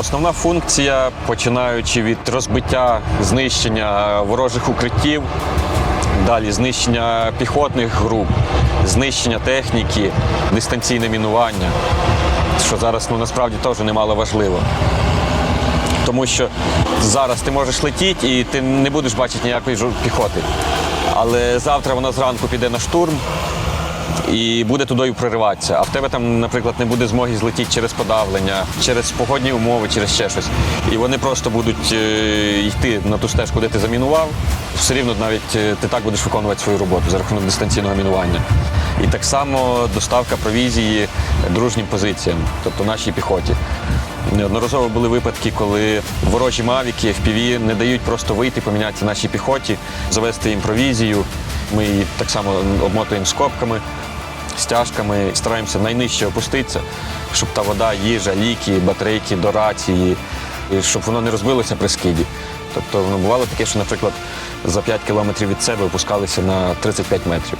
Основна функція, починаючи від розбиття, знищення ворожих укриттів, далі знищення піхотних груп, знищення техніки, дистанційне мінування, що зараз ну, насправді теж немало важливо. Тому що зараз ти можеш летіти і ти не будеш бачити ніякої піхоти. Але завтра вона зранку піде на штурм і буде туди прориватися. А в тебе там, наприклад, не буде змоги злетіти через подавлення, через погодні умови, через ще щось. І вони просто будуть е, йти на ту стежку, де ти замінував. Все рівно навіть е, ти так будеш виконувати свою роботу за рахунок дистанційного мінування. І так само доставка провізії дружнім позиціям, тобто нашій піхоті. Неодноразово були випадки, коли ворожі мавіки, FPV не дають просто вийти, помінятися нашій піхоті, завести їм провізію. Ми її так само обмотуємо скобками, стяжками, стараємося найнижче опуститися, щоб та вода, їжа, ліки, батарейки до рації, щоб воно не розбилося при скиді. Тобто ну, бувало таке, що, наприклад, за 5 кілометрів від себе опускалися на 35 метрів.